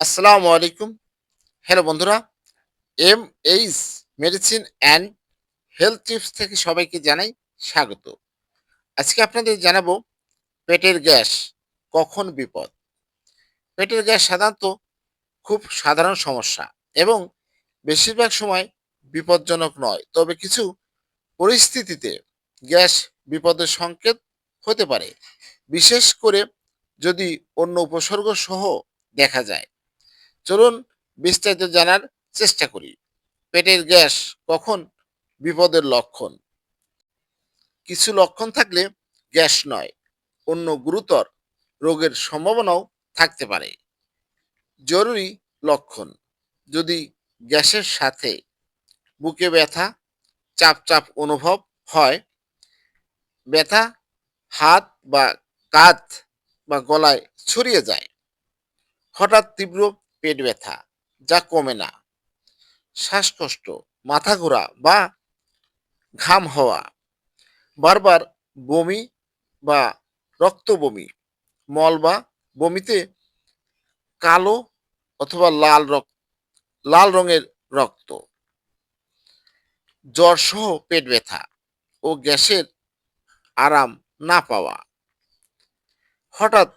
আসসালামু আলাইকুম। হ্যালো বন্ধুরা M H medicine and health tips থেকে সবাইকে জানাই স্বাগত। আজকে আপনাদের জানাব পেটের গ্যাস কখন বিপদ। পেটের গ্যাস সাধারণত খুব সাধারণ সমস্যা এবং বেশিরভাগ সময় বিপজ্জনক নয়, তবে কিছু পরিস্থিতিতে গ্যাস বিপদের সংকেত হতে পারে। বিশেষ করে যদি অন্য উপসর্গ সহ দেখা যায় চলুন বিস্তারিত জানার চেষ্টা করি। পেটের গ্যাস কখন বিপদের লক্ষণ? কিছু লক্ষণ থাকলে গ্যাস নয়, অন্য গুরুতর রোগের সম্ভাবনাও থাকতে পারে। জরুরি লক্ষণ, যদি গ্যাসের সাথে বুকে ব্যথা চাপ চাপ অনুভব হয়, ব্যথা হাত বা কাঁধ বা গলায় ছড়িয়ে যায়, হঠাৎ তীব্র পেট ব্যথা, যা কমে না। শ্বাসকষ্ট, মাথা ঘোরা বা ঘাম হওয়া, বারবার বমি বা রক্ত বমি, মল বা বমিতে কালো অথবা লাল রক্ত লাল রঙের রক্ত জ্বর সহ পেট ব্যথা ও গ্যাসের আরাম না পাওয়া। হঠাৎ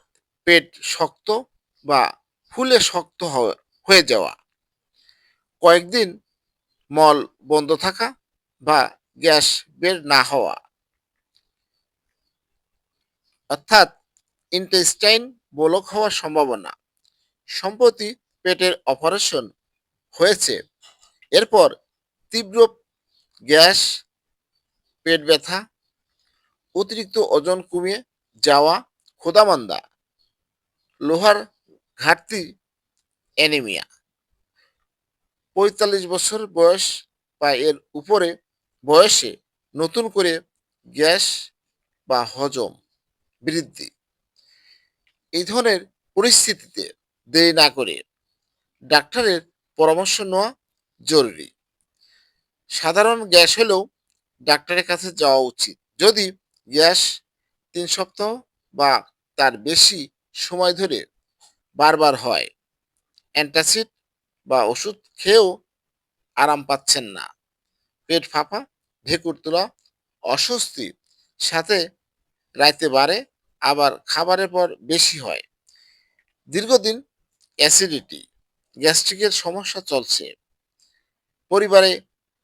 পেট শক্ত বা ফুলে শক্ত হয়ে যাওয়া। কয়েকদিন মল বন্ধ থাকা বা গ্যাস বের না হওয়া। অর্থাৎ ইন্টেস্টাইন বলক হওয়ার সম্ভাবনা। সম্প্রতি পেটের অপারেশন হয়েছে। এরপর তীব্র গ্যাস, পেট ব্যথা, অতিরিক্ত ওজন কমিয়ে যাওয়া ক্ষুদামান্দা লোহার ঘাটতি অ্যানিমিয়া পঁয়তাল্লিশ বছর বয়স বা এর উপরে বয়সে নতুন করে গ্যাস বা হজম বৃদ্ধি। এই ধরনের পরিস্থিতিতে দেরি না করে ডাক্তারের পরামর্শ নেওয়া জরুরি। সাধারণ গ্যাস হলেও ডাক্তারের কাছে যাওয়া উচিত। যদি গ্যাস তিন সপ্তাহ বা তার বেশি সময় ধরে বারবার হয়। অ্যান্টাসিড বা ওষুধ খেয়েও আরাম পাচ্ছেন না। পেট ফাঁপা, ঢেকুর তোলা, অস্বস্তি, সাথে রাইতে বাড়ে আবার খাবারের পর বেশি হয়। দীর্ঘদিন অ্যাসিডিটি, গ্যাস্ট্রিকের সমস্যা চলছে। পরিবারে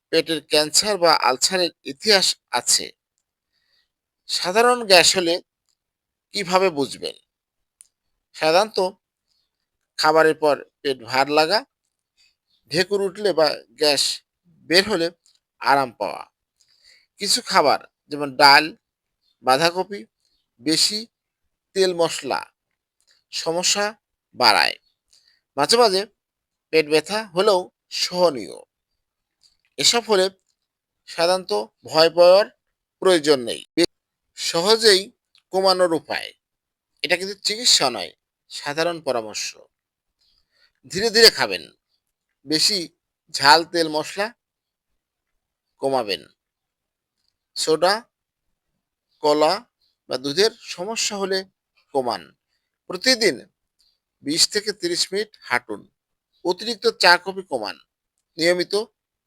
পেটের ক্যান্সার বা আলসারের ইতিহাস আছে। সাধারণ গ্যাস হলে কীভাবে বুঝবেন? সাধারণত খাবারের পর পেট ভার লাগা, ঢেকুর উঠলে বা গ্যাস বের হলে আরাম পাওয়া। কিছু খাবার যেমন ডাল, বাঁধাকপি, বেশি তেল মশলা, সমস্যা বাড়ায়। মাঝে মাঝে পেট ব্যথা হলেও সহনীয়। এসব হলে সাধারণত ভয় পাওয়ার প্রয়োজন নেই। সহজেই কমানোর উপায়। এটা কিন্তু চিকিৎসা নয়, সাধারণ পরামর্শ। ধীরে ধীরে খাবেন। বেশি ঝাল, তেল, মশলা কমাবেন। সোডা, কলা বা দুধের সমস্যা হলে কমান। প্রতিদিন বিশ থেকে তিরিশ মিনিট হাঁটুন। অতিরিক্ত চা, কফি কমান। নিয়মিত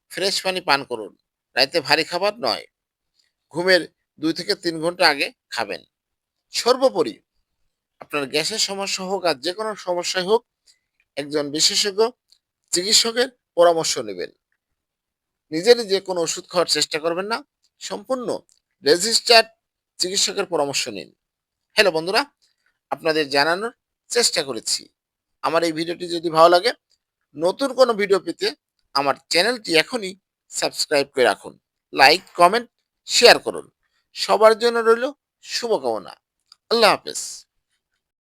ফ্রেশ পানি পান করুন। রাইতে ভারী খাবার নয়। ঘুমের দুই থেকে তিন ঘণ্টা আগে খাবেন। সর্বোপরি আপনার গ্যাসের সমস্যা হোক আর যে কোনো সমস্যাই হোক একজন বিশেষজ্ঞ চিকিৎসকের পরামর্শ নেবেন। নিজে নিজে কোনো ওষুধ খাওয়ার চেষ্টা করবেন না, সম্পূর্ণ রেজিস্টার্ড চিকিৎসকের পরামর্শ নিন। হ্যালো বন্ধুরা, আপনাদের জানানোর চেষ্টা করেছি। আমার এই ভিডিওটি যদি ভালো লাগে, নতুন কোনো ভিডিও পেতে আমার চ্যানেলটি এখনই সাবস্ক্রাইব করে রাখুন। লাইক, কমেন্ট, শেয়ার করুন। সবার জন্য রইল শুভকামনা। আল্লাহ হাফেজ।